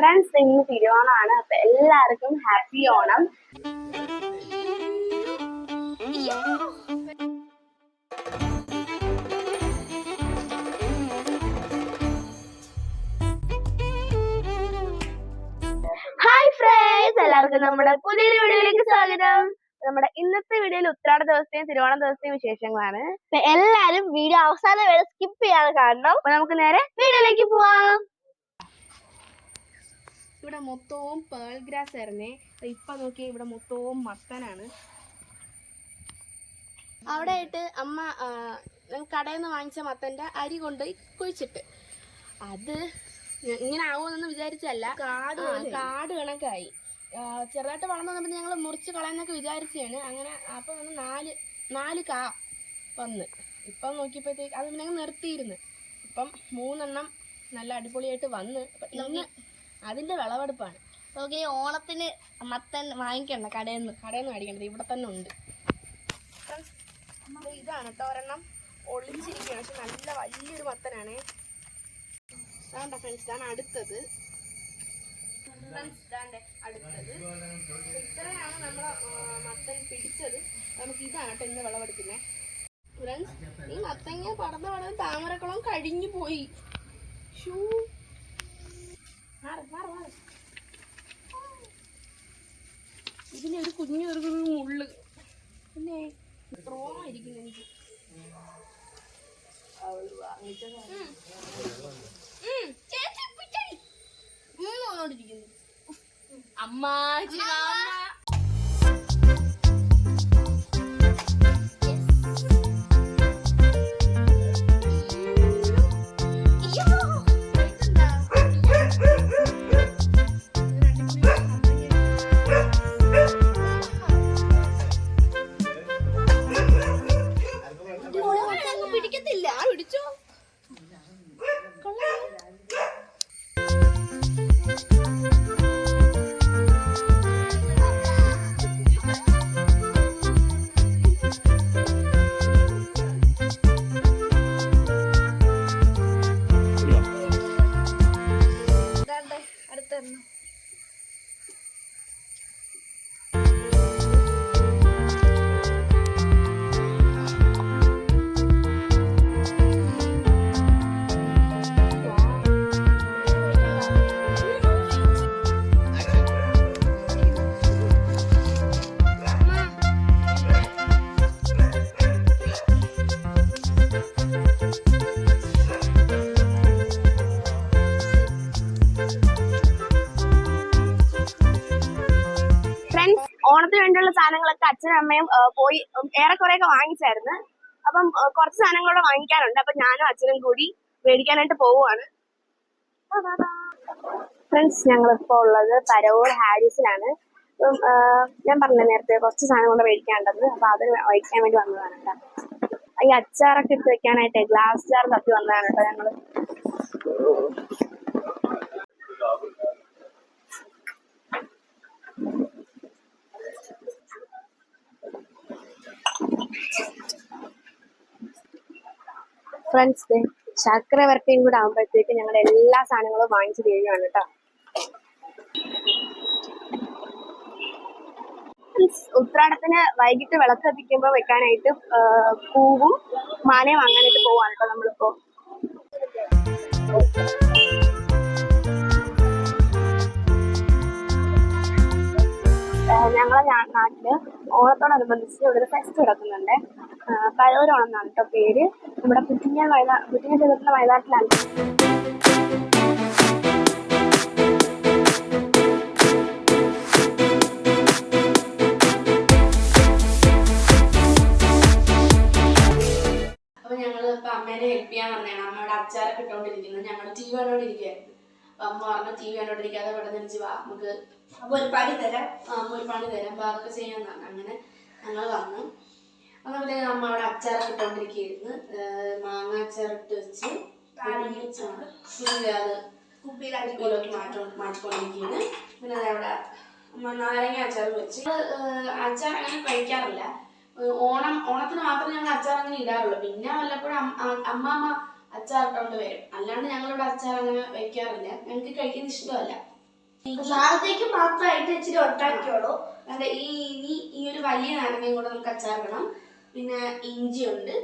Friends ഇന്ന് തിരുവോണമാണ് അപ്പൊ എല്ലാവർക്കും ഹാപ്പി ഓണം. ഹായ് ഫ്രണ്ട്സ് എല്ലാവർക്കും നമ്മുടെ പുതിയൊരു വീഡിയോയിലേക്ക് സ്വാഗതം. നമ്മുടെ ഇന്നത്തെ വീഡിയോയിൽ ഉത്രാട ദിവസത്തെയും തിരുവോണ ദിവസത്തെയും വിശേഷങ്ങളാണ്. എല്ലാരും വീഡിയോ അവസാനം വരെ സ്കിപ്പ് ചെയ്യാതെ കാണണം. അപ്പൊ നമുക്ക് നേരെ വീഡിയോയിലേക്ക് പോവാം. ഇവിടെ മൊത്തവും പേൾ ഗ്രാസ് ആയിരുന്നേ. ഇപ്പൊ നോക്കി ഇവിടെ മൊത്തവും മത്തനാണ് അവിടെ ആയിട്ട് അമ്മ കടയിൽ നിന്ന് വാങ്ങിച്ച മത്തന്റെ അരി കൊണ്ടുപോയി കുഴിച്ചിട്ട്. അത് ഇങ്ങനെ ആവുമെന്ന് വിചാരിച്ചല്ല കാട് കാട് കണക്കായി. ചെറുതായിട്ട് വളർന്നു വന്നപ്പോൾ ഞങ്ങൾ മുറിച്ച് കളയാന്നൊക്കെ വിചാരിച്ചാണ് അങ്ങനെ അപ്പം വന്ന് നാല് നാല് കാ വന്ന്. ഇപ്പം നോക്കിയപ്പോഴത്തേക്ക് അത് ഞങ്ങൾ നിർത്തിയിരുന്നു. ഇപ്പം മൂന്നെണ്ണം നല്ല അടിപൊളിയായിട്ട് വന്ന്. ഇന്ന് അതിന്റെ വിളവെടുപ്പാണ്. നമുക്ക് ഈ ഓണത്തിന് മത്തൻ വാങ്ങിക്കണ്ട കടയിൽ നിന്ന് കടയിൽ നിന്ന് മേടിക്കേണ്ടത് ഇവിടെ തന്നെ ഉണ്ട്. ഇതാണ് ഒരെണ്ണം. ഒളിച്ചിരിക്കുകയാണ്. പക്ഷെ നല്ല വലിയൊരു മത്തനാണ്. അതാണ്ട ഫ്രണ്ട്സ് ഇതാണ് അടുത്തത്. അടുത്തത്. ഇത്രയാണ് നമ്മൾ മത്തൻ പിടിച്ചത്. നമുക്ക് ഇതാണ് കേട്ടോ ഇന്ന് വിളവെടുക്കുന്നത് ഫ്രണ്ട്സ് ഈ മത്തങ്ങ പടന്ന് പടന്ന് താമരക്കുളം കഴിഞ്ഞു പോയി. ഷൂ ഇതിന് ഒരു കുഞ്ഞു ഒരു മുള്ളു. പിന്നെ റോമ ഇരിക്കുന്നു എനിക്ക്. അമ്മ സാധനങ്ങളൊക്കെ അച്ഛനും അമ്മയും പോയി ഏറെക്കുറെ ഒക്കെ വാങ്ങിച്ചായിരുന്നു. അപ്പം കുറച്ച് സാധനങ്ങളോടെ വാങ്ങിക്കാനുണ്ട് അപ്പൊ ഞാനും അച്ഛനും കൂടി മേടിക്കാനായിട്ട് പോവുകയാണ് ഫ്രണ്ട്സ് ഞങ്ങളിപ്പോ ഉള്ളത് പരവൂർ ഹാരിസിലാണ്. അപ്പം ഞാൻ പറഞ്ഞ നേരത്തെ കുറച്ച് സാധനം കൊണ്ട് മേടിക്കാനുണ്ടെന്ന്. അപ്പൊ അത് വഹിക്കാൻ വേണ്ടി വന്നതാണ് കേട്ടോ. ഈ അച്ചാറൊക്കെ ഇട്ട് വെക്കാനായിട്ട് ഗ്ലാസ് ജാർ തപ്പി വന്നതാണ് കേട്ടോ ഞങ്ങൾ. ഫ്രണ്ട്സ് ചക്രവർത്തിയും കൂടെ ആകുമ്പോഴത്തേക്ക് ഞങ്ങൾ എല്ലാ സാധനങ്ങളും വാങ്ങിച്ചു തീരുകയാണ് കേട്ടോ. ഉത്രാടത്തിന് വൈകിട്ട് വിളക്ക് കത്തിക്കുമ്പോൾ വെക്കാനായിട്ട് പൂവും മാലയും വാങ്ങാനായിട്ട് പോവാണ് കേട്ടോ നമ്മളിപ്പോ. ഞങ്ങളെ നാട്ടിൽ ഓണത്തോടനുബന്ധിച്ച് ഇവിടെ ഫെസ്റ്റ് നടക്കുന്നുണ്ട്. പഴവരോണം എന്നാണ് കേട്ടോ പേര്. നമ്മുടെ പുറ്റിഞ്ഞ വയലാ പുറ്റിഞ്ഞ ചെറുപ്പത്തിലെ വയനാട്ടിലാണ് അപ്പൊ ഞങ്ങൾ ഇപ്പൊ അമ്മേനെ ഹെൽപ്പ് ചെയ്യാൻ വന്നതാണ്. അമ്മയുടെ അച്ചാറൊക്കെ ഇട്ടോണ്ടിരിക്കുന്നത് ഞങ്ങൾ ടീ വി അമ്മ പറഞ്ഞു ടി വി കണ്ടോണ്ടിരിക്കാതെ ഇവിടെ നിന്ന് വാ നമുക്ക് അപ്പൊ ഒരു പണി തരാം. അമ്മ ഒരു പണി തരാം. അപ്പൊ അതൊക്കെ ചെയ്യാൻ പറഞ്ഞു അങ്ങനെ ഞങ്ങൾ വന്നു. അന്നപ്പോഴത്തേക്ക് അമ്മ അവിടെ അച്ചാറൊക്കെ ഇട്ടോണ്ടിരിക്കുകയായിരുന്നു മാങ്ങ അച്ചാറിട്ട് വെച്ച് അത് കുപ്പിയിലോട്ട് മാറ്റം മാറ്റിക്കൊണ്ടിരിക്കുകയാണ്. പിന്നെ അതവിടെ അമ്മ നാരങ്ങ അച്ചാർ വെച്ച്. അച്ചാർ അങ്ങനെ കഴിക്കാറില്ല. ഓണം ഓണത്തിന് മാത്രമേ ഞങ്ങൾ അച്ചാർ അങ്ങനെ ഇടാറുള്ളൂ. പിന്നെ വല്ലപ്പോഴും അമ്മ അമ്മാമ്മ അച്ചാർ ഇട്ടുകൊണ്ട് വരും. അല്ലാണ്ട് ഞങ്ങളിവിടെ അച്ചാർ അങ്ങനെ വെക്കാറില്ല. ഞങ്ങൾക്ക് കഴിക്കുന്ന ഇഷ്ടമല്ല. നാളത്തേക്ക് മാത്രമായിട്ട് ഇച്ചിരി ഉണ്ടാക്കിയോളൂ അതെ ഈ ഇനി ഈ ഒരു വലിയ നാരങ്ങയും കൂടെ നമുക്ക് അച്ചാറിടണം. പിന്നെ ഇഞ്ചിയുണ്ട്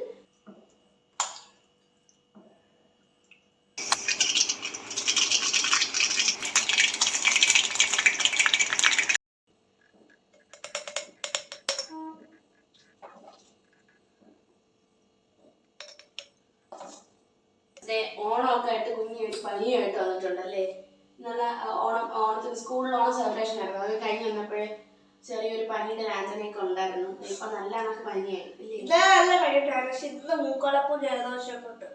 ദേ, ഓണമൊക്കെ ആയിട്ട് കുഞ്ഞി ഒരു പനിയായിട്ട് വന്നിട്ടുണ്ടല്ലേ ഇന്നലെ ആ, ഓണം ഓണത്തിന് സ്കൂളിൽ ഓണം സെലിബ്രേഷൻ ആയിരുന്നു അത് കഴിഞ്ഞ് വന്നപ്പോഴേ ചെറിയൊരു പനിയുടെ കൊണ്ടായിരുന്നു ഉണ്ടായിരുന്നു. ഇപ്പൊ നല്ല കണക്ക് പനിയായി. ഇല്ലേ? നല്ല പക്ഷെ മൂക്കളപ്പും ജലദോഷമൊക്കെ ഉണ്ട്.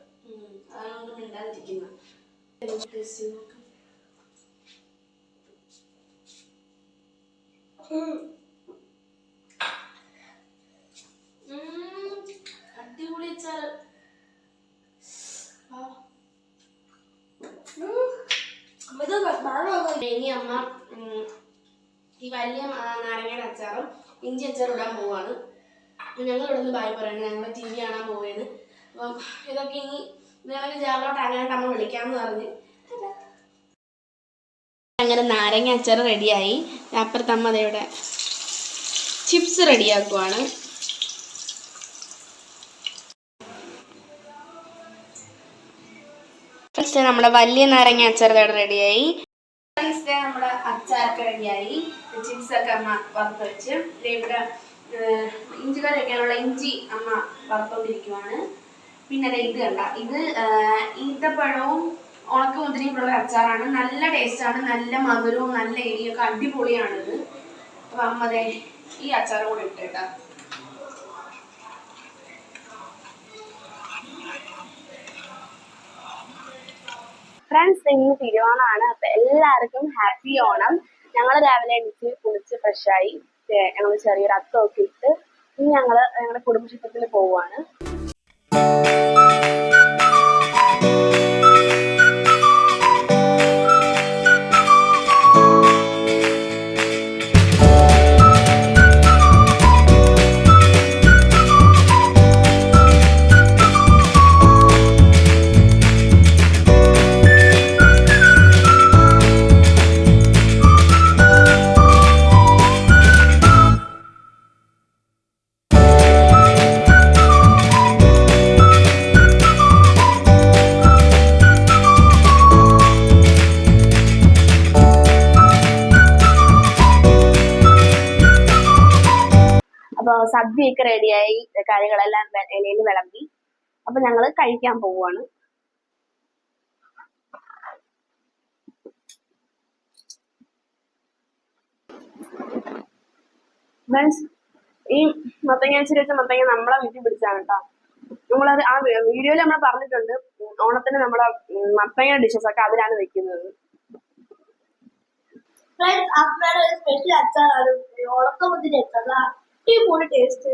അടിപൊളി അച്ചാറ്. ഇത് ഇനി അമ്മ ഈ വലിയ നാരങ്ങയുടെ അച്ചാറും ഇഞ്ചി അച്ചാർ ഇടാൻ പോവാണ്. ഞങ്ങൾ ഇവിടെ നിന്ന് ബായ് പറയുന്നത് ഞങ്ങൾ ടി വി കാണാൻ പോവുകയാണ് അപ്പം ഇതൊക്കെ ഇനി നിങ്ങൾ ജാറിലോട്ട് അങ്ങനെ അമ്മ വിളിക്കാമെന്ന് പറഞ്ഞ്. അങ്ങനെ നാരങ്ങ അച്ചാർ റെഡിയായി. അപ്പുറത്ത് അമ്മ ദേ ഇവിടെ ചിപ്സ് റെഡിയാക്കുവാണ്. ഫസ്റ്റ് നമ്മുടെ വലിയ നാരങ്ങ അച്ചാർ ഇവിടെ റെഡിയായി. ഫ്രണ്ട്സ് നമ്മുടെ അച്ചാറൊക്കെ റെഡിയായി. ചിപ്സ് ഒക്കെ അമ്മ വറുത്ത് വെച്ച്. ഇവിടെ ഇഞ്ചി കറി വെക്കാനുള്ള ഇഞ്ചി അമ്മ വറുത്തോണ്ടിരിക്കുവാണ്. പിന്നെ ഇത് കണ്ട. ഇത് ഈത്തപ്പഴവും ഈന്തപ്പഴവും ഉണക്കമുന്തിരിയും ഉള്ള അച്ചാറാണ്. നല്ല ടേസ്റ്റാണ്. നല്ല മധുരവും നല്ല എരിയൊക്കെ അടിപൊളിയാണിത്. അപ്പൊ അമ്മ ഈ അച്ചാർ കൂടെ ഇട്ടേട്ടാ ഫ്രണ്ട്സ് ഇന്ന് തിരുവോണമാണ് അപ്പൊ എല്ലാവർക്കും ഹാപ്പി ഓണം. ഞങ്ങൾ രാവിലെ എണീറ്റ് കുളിച്ച് ഫ്രഷായി ഞങ്ങൾ ചെറിയൊരു അത്തമൊക്കെ ഇട്ട് ഇനി ഞങ്ങൾ ഞങ്ങളുടെ കുടുംബക്ഷേത്രത്തിൽ പോവുകയാണ് സദ്യയൊക്കെ റെഡിയായി കറികളെല്ലാം ഇലയിൽ വിളമ്പി. അപ്പൊ ഞങ്ങൾ കഴിക്കാൻ പോവുകയാണ് ഈ മത്തങ്ങ അച്ചിരി മത്തങ്ങ നമ്മളെ വീട്ടിൽ പിടിച്ചാണ് കേട്ടോ. നമ്മളത് ആ വീഡിയോയിൽ നമ്മൾ പറഞ്ഞിട്ടുണ്ട് ഓണത്തിന് നമ്മളെ മത്തങ്ങ ഡിഷസ് ഒക്കെ അതിലാണ് വെക്കുന്നത്. ഫ്രണ്ട്സ് അമ്മയുടെ സ്പെഷ്യൽ അച്ചാറാണ്. ഉണക്കമുന്തിരി അച്ചാർ അടിപൊളി ടേസ്റ്റ്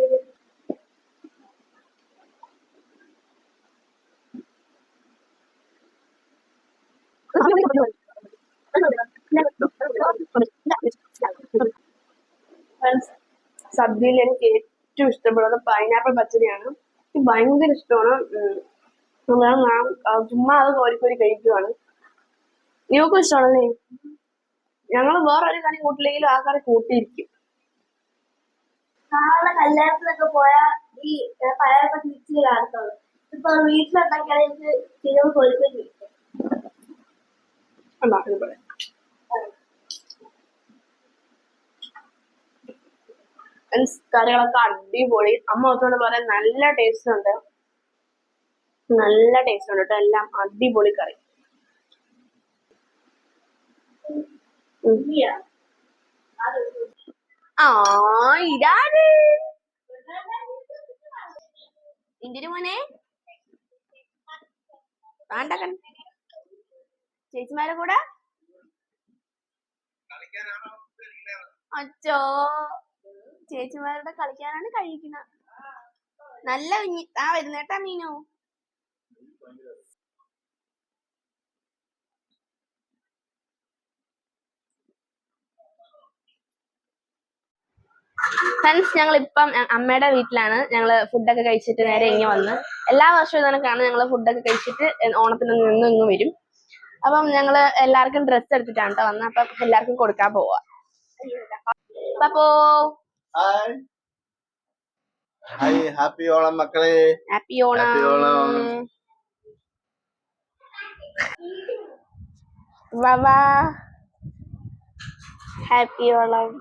സദ്യയിൽ എനിക്ക് ഏറ്റവും ഇഷ്ടപ്പെടുന്നത് പൈനാപ്പിൾ പച്ചടിയാണ്. എനിക്ക് ഭയങ്കര ഇഷ്ടമാണ്. ചുമ്മാ അത് കോരിക്കോരി കഴിക്കുവാണ്. നിങ്ങൾക്കും ഇഷ്ടമാണല്ലേ? ഞങ്ങൾ വേറൊരു കറി കൂട്ടില്ലെങ്കിലും ആ കറി കൂട്ടിയിരിക്കും. നാളെ കല്യാണത്തിനൊക്കെ പോയാൽ ഈ പഴയപ്പോ തിരിച്ചു കാണത്തുള്ളൂ. ഇപ്പൊ വീട്ടിലുണ്ടാക്കിയാൽ എനിക്ക് കറികളൊക്കെ അടിപൊളി. അമ്മ ഒത്തോട് പറയാൻ നല്ല ടേസ്റ്റ് ഉണ്ട്. നല്ല ടേസ്റ്റ് ഉണ്ട് കേട്ടോ എല്ലാം അടിപൊളി കറി. ഉം. ആ എന്തിനു മോനെ? വേണ്ട ചേച്ചിമാരെ കൂടെ? അച്ചോ ചേച്ചിമാരുടെ കളിക്കാനാണ് കഴിക്കുന്നത് നല്ല ആ വരുന്നേട്ടാ മീനു. ഫ്രണ്ട്സ് ഞങ്ങൾ ഇപ്പം അമ്മയുടെ വീട്ടിലാണ്. ഞങ്ങൾ ഫുഡൊക്കെ കഴിച്ചിട്ട് നേരെ ഇങ്ങ് വന്ന്. എല്ലാ വർഷവും ഇതാണ് കാണാൻ ഞങ്ങൾ ഫുഡൊക്കെ കഴിച്ചിട്ട് ഓണത്തിന് നിന്ന് ഇങ്ങ് വരും. അപ്പം ഞങ്ങൾ എല്ലാവർക്കും ഡ്രസ്സ് എടുത്തിട്ടാണ് കേട്ടോ വന്നത്. അപ്പം എല്ലാവർക്കും കൊടുക്കാൻ പോവാ. അപ്പോ ഹാപ്പി ഓണം മക്കളെ. ഹാപ്പി ഓണം. വാ happy Onam.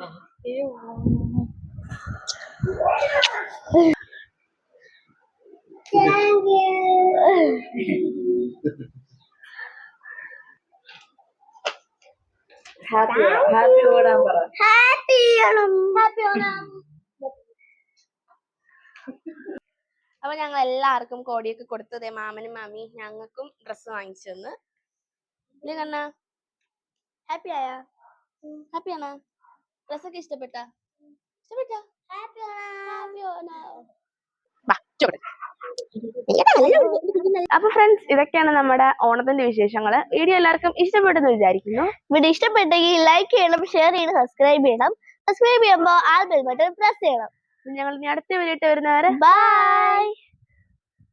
Happy happy Onam പറ. ഹാപ്പി ഓണം. ഹാപ്പി ഓണം. അപ്പൊ ഞങ്ങൾ എല്ലാവർക്കും കോടിയൊക്കെ കൊടുത്തതേ മാമനും മാമി ഞങ്ങൾക്കും ഡ്രസ്സ് വാങ്ങിച്ചു തന്ന്. ഇല്ലേ കണ്ണ. ഹാപ്പി ആയാ? ഹാപ്പി ആണോ? ഡ്രസ്സൊക്കെ ഇഷ്ടപ്പെട്ട? അപ്പൊ ഫ്രണ്ട്സ് ഇതൊക്കെയാണ് നമ്മുടെ ഓണത്തിന്റെ വിശേഷങ്ങൾ. വീഡിയോ എല്ലാവർക്കും ഇഷ്ടപ്പെട്ടെന്ന് വിചാരിക്കുന്നു. വീഡിയോ ഇഷ്ടപ്പെട്ടെങ്കിൽ ലൈക്ക് ചെയ്യണം ഷെയർ ചെയ്യണം സബ്സ്ക്രൈബ് ചെയ്യണം. സബ്സ്ക്രൈബ് ചെയ്യുമ്പോൾ ആൾ ബെൽ ബട്ടൺ പ്രസ് ചെയ്യണം. ഞങ്ങൾ ഇനി അടുത്ത വീഡിയോ ഇട്ട് വരുന്നവരെ ബൈ